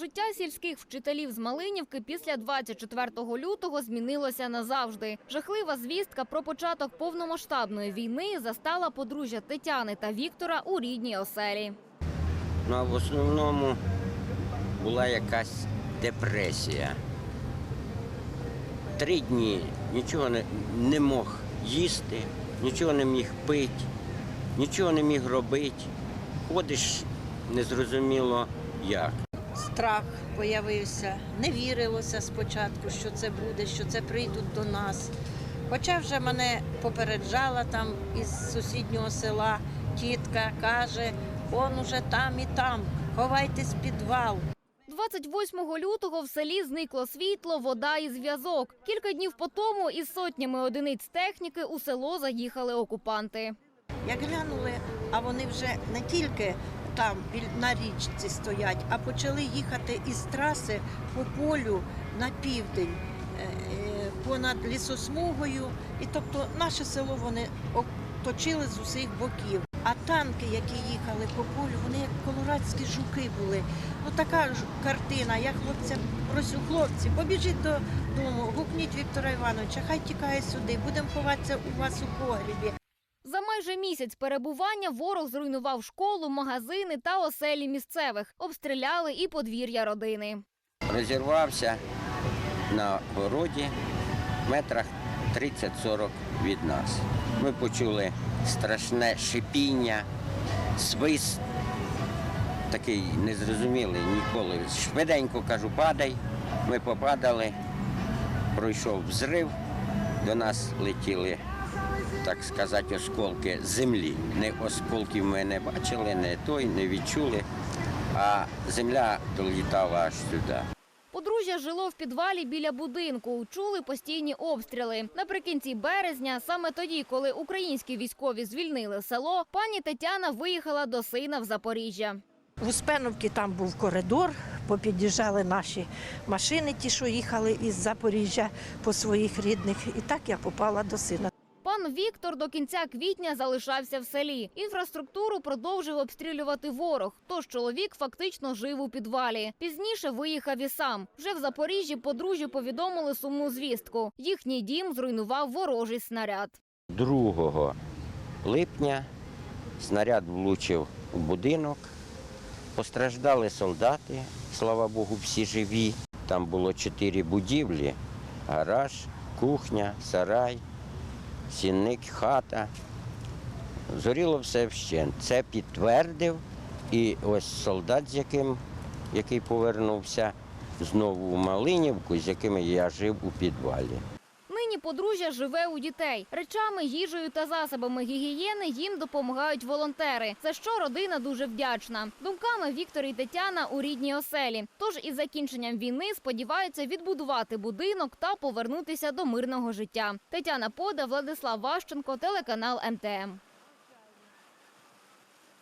Життя сільських вчителів з Малинівки після 24 лютого змінилося назавжди. Жахлива звістка про початок повномасштабної війни застала подружжя Тетяни та Віктора у рідній оселі. Ну а в основному була якась депресія. Три дні нічого не, не мог їсти, нічого не міг пити, нічого не міг робити. Ходиш незрозуміло як. Страх появився. Не вірилося спочатку, що це буде, що це прийдуть до нас. Хоча вже мене попереджала там із сусіднього села тітка, каже, он уже там і там, ховайтесь в підвал. 28 лютого в селі зникло світло, вода і зв'язок. Кілька днів по тому із сотнями одиниць техніки у село заїхали окупанти. Як глянули, а вони вже не тільки там на річці стоять, а почали їхати із траси по полю на південь, е, е, понад лісосмугою. І тобто наше село вони оточили з усіх боків. А танки, які їхали по полю, вони як колорадські жуки були. Ну така ж картина. Я хлопцям просю, хлопці, побіжіть додому, гукніть Віктора Івановича, хай тікає сюди, будемо ховатися у вас у погрібі. За майже місяць перебування ворог зруйнував школу, магазини та оселі місцевих. Обстріляли і подвір'я родини. Розірвався на городі метрах 30-40 від нас. Ми почули страшне шипіння, свист, такий незрозумілий ніколи. Швиденько кажу, падай. Ми попадали, пройшов взрив, до нас летіли, так сказати, осколки землі. Не осколків ми не бачили, не той, не відчули, а земля долітала аж сюди. Подружжя жило в підвалі біля будинку. Чули постійні обстріли. Наприкінці березня, саме тоді, коли українські військові звільнили село, пані Тетяна виїхала до сина в Запоріжжя. В Успеновці там був коридор, попід'їжджали наші машини, ті, що їхали із Запоріжжя по своїх рідних. І так я попала до сина. Пан Віктор до кінця квітня залишався в селі. Інфраструктуру продовжив обстрілювати ворог. Тож чоловік фактично жив у підвалі. Пізніше виїхав і сам. Вже в Запоріжжі подружжю повідомили сумну звістку. Їхній дім зруйнував ворожий снаряд. 2 липня снаряд влучив у будинок. Постраждали солдати, слава Богу, всі живі. Там було чотири будівлі: гараж, кухня, сарай, сінник, хата. Зоріло все вщент. Це підтвердив. І ось солдат, з яким який повернувся знову в Малинівку, з якими я жив у підвалі. Подружжя живе у дітей. Речами, їжею та засобами гігієни їм допомагають волонтери. За що родина дуже вдячна. Думками Віктор і Тетяна у рідній оселі. Тож із закінченням війни сподіваються відбудувати будинок та повернутися до мирного життя. Тетяна Пода, Владислав Ващенко, телеканал МТМ.